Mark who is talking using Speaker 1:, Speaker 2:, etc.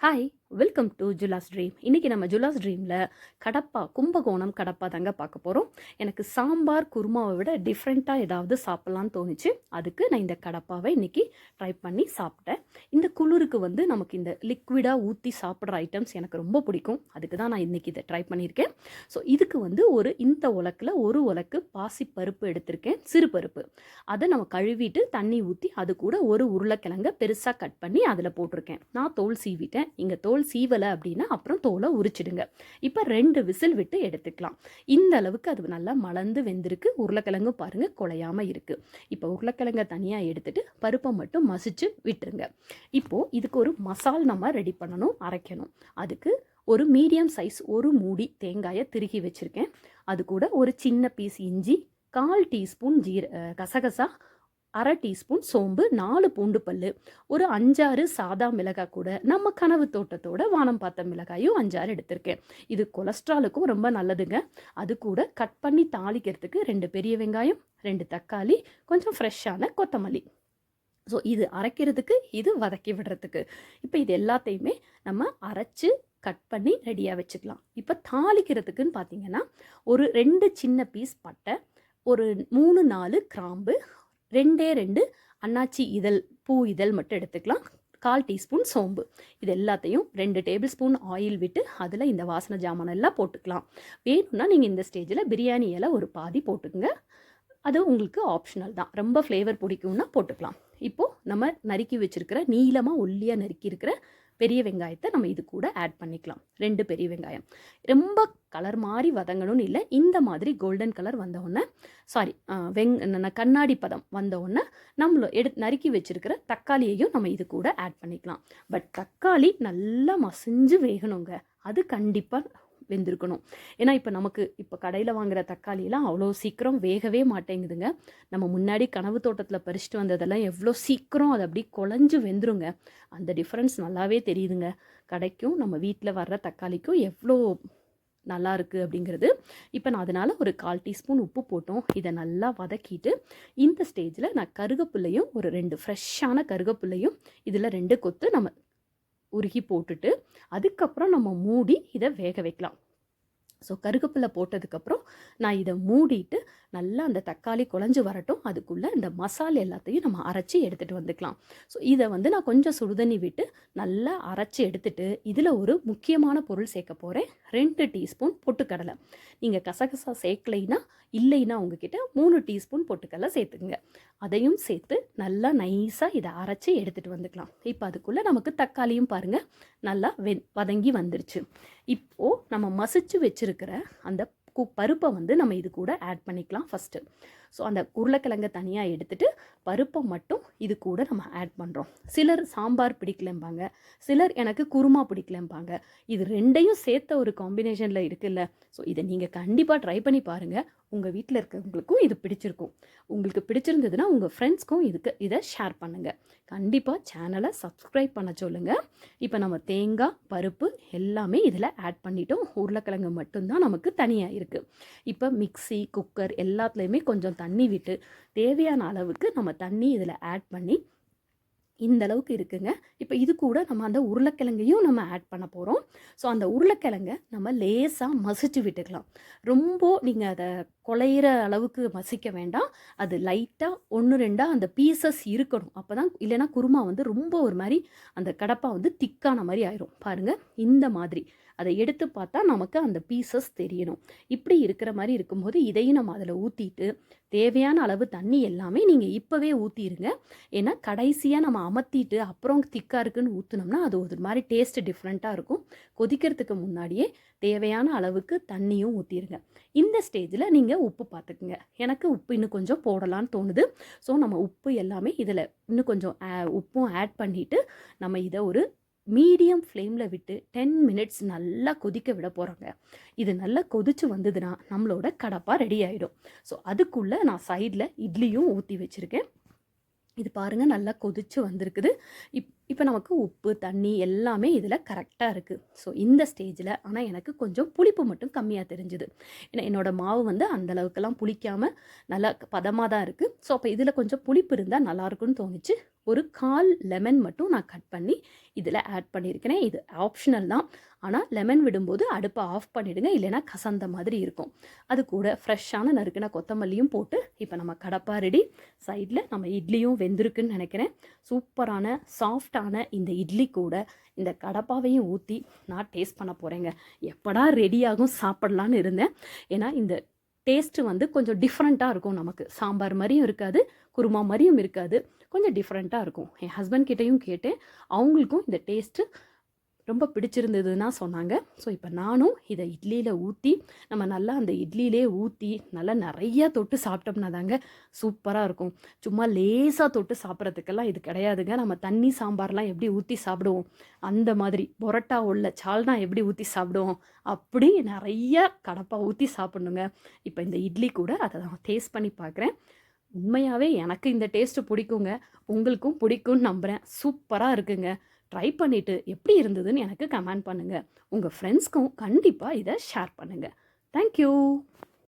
Speaker 1: Hi welcome to Jula's dream இன்றைக்கி நம்ம ஜுலாஸ் ட்ரீமில் கடப்பா கும்பகோணம் கடப்பா தாங்க பார்க்க போகிறோம் எனக்கு சாம்பார் குருமாவை விட டிஃப்ரெண்ட்டாக ஏதாவது சாப்பிட்லான்னு தோணுச்சு. அதுக்கு நான் இந்த கடப்பாவை இன்றைக்கி ட்ரை பண்ணி சாப்பிட்டேன். இந்த குளிருக்கு வந்து நமக்கு இந்த லிக்விடாக ஊற்றி சாப்பிட்ற ஐட்டம்ஸ் எனக்கு ரொம்ப பிடிக்கும். அதுக்கு தான் நான் இன்றைக்கி இதை ட்ரை பண்ணியிருக்கேன். ஸோ இதுக்கு வந்து ஒரு இந்த உலக்கில் ஒரு உலக்கு பாசி பருப்பு எடுத்திருக்கேன். சிறு பருப்பு அதை நம்ம கழுவிட்டு தண்ணி ஊற்றி அது கூட ஒரு உருளைக்கிழங்க பெருசாக கட் பண்ணி அதில் போட்டிருக்கேன். நான் தோல் சீவிட்டேன். இங்கே தோல் சீவலை அப்படின்னா அப்புறம் தோலை உரிச்சிடுங்க. இப்போ ரெண்டு விசில் விட்டு எடுத்துக்கலாம். இந்த அளவுக்கு அது நல்லா மலர்ந்து வெந்திருக்கு. உருளைக்கிழங்கு பாருங்கள் குலையாமல் இருக்குது இப்போ உருளைக்கிழங்க தனியாக எடுத்துட்டு பருப்பை மட்டும் மசிச்சு விட்டுருங்க. இப்போது இதுக்கு ஒரு மசால் நம்ம ரெடி பண்ணணும் அரைக்கணும். அதுக்கு ஒரு மீடியம் சைஸ் ஒரு மூடி தேங்காயை திருகி வச்சுருக்கேன். அது கூட ஒரு சின்ன பீஸ் இஞ்சி கால் டீஸ்பூன் ஜீர கசகசா அரை டீஸ்பூன் சோம்பு நாலு பூண்டு பல் ஒரு அஞ்சாறு சாதா மிளகாய் கூட நம்ம கனவு தோட்டத்தோட வானம் பார்த்த மிளகாயும் அஞ்சாறு எடுத்திருக்கேன். இது கொலஸ்ட்ராலுக்கும் ரொம்ப நல்லதுங்க. அது கூட கட் பண்ணி தாளிக்கிறதுக்கு ரெண்டு பெரிய வெங்காயம் ரெண்டு தக்காளி கொஞ்சம் ஃப்ரெஷ்ஷான கொத்தமல்லி. ஸோ இது அரைக்கிறதுக்கு இது வதக்கி விடுறதுக்கு. இப்போ இது எல்லாத்தையுமே நம்ம அரைச்சி கட் பண்ணி ரெடியாக வச்சுக்கலாம். இப்போ தாளிக்கிறதுக்குன்னு பார்த்தீங்கன்னா ஒரு ரெண்டு சின்ன பீஸ் பட்டை ஒரு மூணு நாலு கிராம்பு ரெண்டே ரெண்டு அன்னாச்சி இதழ் பூ இதழ் மட்டும் எடுத்துக்கலாம். கால் டீஸ்பூன் சோம்பு. இது எல்லாத்தையும் ரெண்டு டேபிள் ஸ்பூன் ஆயில் விட்டு அதில் இந்த வாசனை ஜாமான் எல்லாம் போட்டுக்கலாம். வேணும்னா நீங்கள் இந்த ஸ்டேஜில் பிரியாணி இலை ஒரு பாதி போட்டுக்குங்க. அது உங்களுக்கு ஆப்ஷனல் தான். ரொம்ப ஃப்ளேவர் பிடிக்கும்னா போட்டுக்கலாம். இப்போது நம்ம நறுக்கி வச்சிருக்கிற நீளமாக ஒல்லியாக நறுக்கி இருக்கிற பெரிய வெங்காயத்தை நம்ம இது கூட ஆட் பண்ணிக்கலாம். ரெண்டு பெரிய வெங்காயம். ரொம்ப கலர் மாதிரி வதங்கணும்னு இல்லை இந்த மாதிரி கோல்டன் கலர் வந்தவுடனே சாரி வெங் கண்ணாடி பதம் வந்தவுடனே உடனே நம்மள எடு நறுக்கி வச்சிருக்கிற தக்காளியையும் நம்ம இது கூட ஆட் பண்ணிக்கலாம். பட் தக்காளி நல்லா மசிஞ்சு வேகணுங்க. அது கண்டிப்பாக வெந்திருக்கணும். ஏன்னா இப்போ நமக்கு இப்போ கடையில் வாங்குற தக்காளியெல்லாம் அவ்வளோ சீக்கிரம் வேகவே மாட்டேங்குதுங்க. நம்ம முன்னாடி கனவு தோட்டத்தில் பறிச்சுட்டு வந்ததெல்லாம் எவ்வளோ சீக்கிரம் அது அப்படி குழஞ்சு வெந்துருங்க. அந்த டிஃப்ரென்ஸ் நல்லாவே தெரியுதுங்க. கடைக்கும் நம்ம வீட்டில் வர்ற தக்காளிக்கும் எவ்வளோ நல்லா இருக்குது அப்படிங்கிறது. இப்போ நான் அதனால் ஒரு கால் டீஸ்பூன் உப்பு போட்டோம். இதை நல்லா வதக்கிட்டு இந்த ஸ்டேஜில் நான் கருகப்புள்ளையும் ஒரு ரெண்டு ஃப்ரெஷ்ஷான கருகப்புள்ளையும் இதில் ரெண்டு கொத்து நம்ம உருகி போட்டுட்டு அதுக்கப்புறம் நம்ம மூடி இதை வேக வைக்கலாம். ஸோ கருகப்பில்லை போட்டதுக்கப்புறம் நான் இதை மூடிட்டு நல்லா அந்த தக்காளி குழஞ்சி வரட்டும். அதுக்குள்ளே இந்த மசால் எல்லாத்தையும் நம்ம அரைச்சி எடுத்துகிட்டு வந்துக்கலாம். ஸோ இதை வந்து நான் கொஞ்சம் சுடுதண்ணி விட்டு நல்லா அரைச்சி எடுத்துட்டு இதில் ஒரு முக்கியமான பொருள் சேர்க்க போகிறேன் ரெண்டு டீஸ்பூன் பொட்டுக்கடலை. நீங்கள் கசகசா சேர்க்கலைன்னா இல்லைன்னா உங்ககிட்ட மூணு டீஸ்பூன் பொட்டுக்கடலை சேர்த்துக்குங்க. அதையும் சேர்த்து நல்லா நைஸாக இதை அரைச்சி எடுத்துகிட்டு வந்துக்கலாம். இப்போ அதுக்குள்ளே நமக்கு தக்காளியும் பாருங்கள் நல்லா வெ வதங்கி வந்துருச்சு. இப்போது நம்ம மசிச்சு வச்சிருக்கிற அந்த கு பருப்பை வந்து நம்ம இது கூட ஆட் பண்ணிக்கலாம் ஃபஸ்ட்டு ஸோ அந்த உருளைக்கிழங்கை தனியாக எடுத்துகிட்டு பருப்பை மட்டும் இது கூட நம்ம ஆட் பண்ணுறோம் சிலர் சாம்பார் பிடிக்கலம்பாங்க. சிலர் எனக்கு குருமா பிடிக்கலம்பாங்க. இது ரெண்டையும் சேர்த்த ஒரு காம்பினேஷனில் இருக்குல்ல. ஸோ இதை நீங்கள் கண்டிப்பாக ட்ரை பண்ணி பாருங்கள் உங்கள் வீட்டில் இருக்கிறவங்களுக்கும் இது பிடிச்சிருக்கும். உங்களுக்கு பிடிச்சிருந்ததுன்னா உங்கள் ஃப்ரெண்ட்ஸ்க்கும் இதுக்கு இதை ஷேர் பண்ணுங்கள் கண்டிப்பாக சேனலை சப்ஸ்கிரைப் பண்ண சொல்லுங்கள் இப்போ நம்ம தேங்காய் பருப்பு எல்லாமே இதில் ஆட் பண்ணிட்டோம். உருளைக்கிழங்கு மட்டும்தான் நமக்கு தனியாக இருக்குது இப்போ மிக்ஸி குக்கர் எல்லாத்துலேயுமே கொஞ்சம் தண்ணி விட்டு தேவையான அளவுக்கு நம்ம தண்ணி இதில் ஆட் பண்ணி இந்த அளவுக்கு இருக்குங்க. இப்போ இது கூட நம்ம அந்த உருளைக்கிழங்கையும் நம்ம ஆட் பண்ண போகிறோம் ஸோ அந்த உருளைக்கிழங்கை நம்ம லேசாக மசிச்சு விட்டுக்கலாம். ரொம்ப நீங்கள் அதை குலையிற அளவுக்கு மசிக்க வேண்டாம். அது லைட்டாக ஒன்று ரெண்டாக அந்த பீசஸ் இருக்கணும். அப்போ தான் இல்லைன்னா குருமா வந்து ரொம்ப ஒரு மாதிரி அந்த கடப்பா வந்து திக்கான மாதிரி ஆயிரும். பாருங்கள் இந்த மாதிரி. அதை எடுத்து பார்த்தா நமக்கு அந்த பீசஸ் தெரியணும். இப்படி இருக்கிற மாதிரி இருக்கும்போது இதையும் நம்ம அதில் ஊற்றிட்டு தேவையான அளவு தண்ணி எல்லாமே நீங்கள் இப்போவே ஊற்றிடுங்க ஏன்னா கடைசியாக நம்ம அமர்த்திட்டு அப்புறம் திக்காக இருக்குன்னு ஊற்றுனோம்னா அது ஒரு மாதிரி டேஸ்ட்டு டிஃப்ரெண்ட்டாக இருக்கும். கொதிக்கிறதுக்கு முன்னாடியே தேவையான அளவுக்கு தண்ணியும் ஊற்றிடுங்க இந்த ஸ்டேஜில் நீங்கள் உப்பு பார்த்துக்குங்க எனக்கு உப்பு இன்னும் கொஞ்சம் போடலான்னு தோணுது. ஸோ நம்ம உப்பு எல்லாமே இதில் இன்னும் கொஞ்சம் உப்பும் ஆட் பண்ணிவிட்டு நம்ம இதை ஒரு மீடியம் ஃப்ளேமில் விட்டு டென் மினிட்ஸ் நல்லா கொதிக்க விட போகிறோங்க இது நல்லா கொதிச்சு வந்ததுன்னா நம்மளோட கடப்பாக ரெடி ஆகிடும் ஸோ அதுக்குள்ளே நான் சைடில் இட்லியும் ஊற்றி வச்சுருக்கேன். இது பாருங்கள் நல்லா கொதிச்சு வந்திருக்குது. இப் இப்போ நமக்கு உப்பு தண்ணி எல்லாமே இதில் கரெக்டாக இருக்குது ஸோ இந்த ஸ்டேஜில் ஆனால் எனக்கு கொஞ்சம் புளிப்பு மட்டும் கம்மியாக தெரிஞ்சுது. ஏன்னா என்னோடய மாவு வந்து அந்த அளவுக்கெல்லாம் புளிக்காமல் நல்லா பதமாக தான் இருக்குது ஸோ அப்போ இதில் கொஞ்சம் புளிப்பு இருந்தால் நல்லாயிருக்குன்னு தோணுச்சு. ஒரு கால் லெமன் மட்டும் நான் கட் பண்ணி இதில் ஆட் பண்ணியிருக்கிறேன் இது ஆப்ஷனல் தான். ஆனால் லெமன் விடும்போது அடுப்பை ஆஃப் பண்ணிவிடுங்க இல்லைன்னா கசந்த மாதிரி இருக்கும். அது கூட ஃப்ரெஷ்ஷான நறுக்கின கொத்தமல்லியும் போட்டு இப்போ நம்ம கடப்பா ரெடி சைடில் நம்ம இட்லியும் வெந்திருக்குன்னு நினைக்கிறேன். சூப்பரான சாஃப்டான இந்த இட்லி கூட இந்த கடப்பாவையும் ஊற்றி நான் டேஸ்ட் பண்ண போகிறேங்க எப்படா ரெடியாகும் சாப்பிட்லான்னு இருந்தேன். ஏன்னா இந்த டேஸ்ட்டு வந்து கொஞ்சம் டிஃப்ரெண்ட்டாக இருக்கும் நமக்கு. சாம்பார் மாதிரியும் இருக்காது குருமா மாதிரியும் இருக்காது. கொஞ்சம் டிஃப்ரெண்ட்டாக இருக்கும். என் ஹஸ்பண்ட் கிட்டேயும் கேட்டேன். அவங்களுக்கும் இந்த டேஸ்ட்டு ரொம்ப பிடிச்சிருந்ததுன்னா சொன்னாங்க. ஸோ இப்போ நானும் இதை இட்லியில் ஊற்றி நம்ம நல்லா அந்த இட்லியிலே ஊற்றி நல்லா நிறையா தொட்டு சாப்பிட்டோம்னா தாங்க சூப்பராக இருக்கும். சும்மா லேசாக தொட்டு சாப்பிட்றதுக்கெல்லாம் இது கிடையாதுங்க. நம்ம தண்ணி சாம்பார்லாம் எப்படி ஊற்றி சாப்பிடுவோம்? அந்த மாதிரி பொரோட்டா உள்ள சால்னா எப்படி ஊற்றி சாப்பிடுவோம்? அப்படி நிறைய கடப்பாக ஊற்றி சாப்பிட்ணுங்க. இப்போ இந்த இட்லி கூட அதை நான் டேஸ்ட் பண்ணி பார்க்குறேன். உண்மையாகவே எனக்கு இந்த டேஸ்ட்டு பிடிக்குங்க. உங்களுக்கும் பிடிக்கும்னு நம்புகிறேன் சூப்பராக இருக்குங்க. ட்ரை பண்ணிவிட்டு எப்படி இருந்ததுன்னு எனக்கு கமெண்ட் பண்ணுங்கள் உங்கள் ஃப்ரெண்ட்ஸ்க்கும் கண்டிப்பாக இதை ஷேர் பண்ணுங்கள் தேங்க்யூ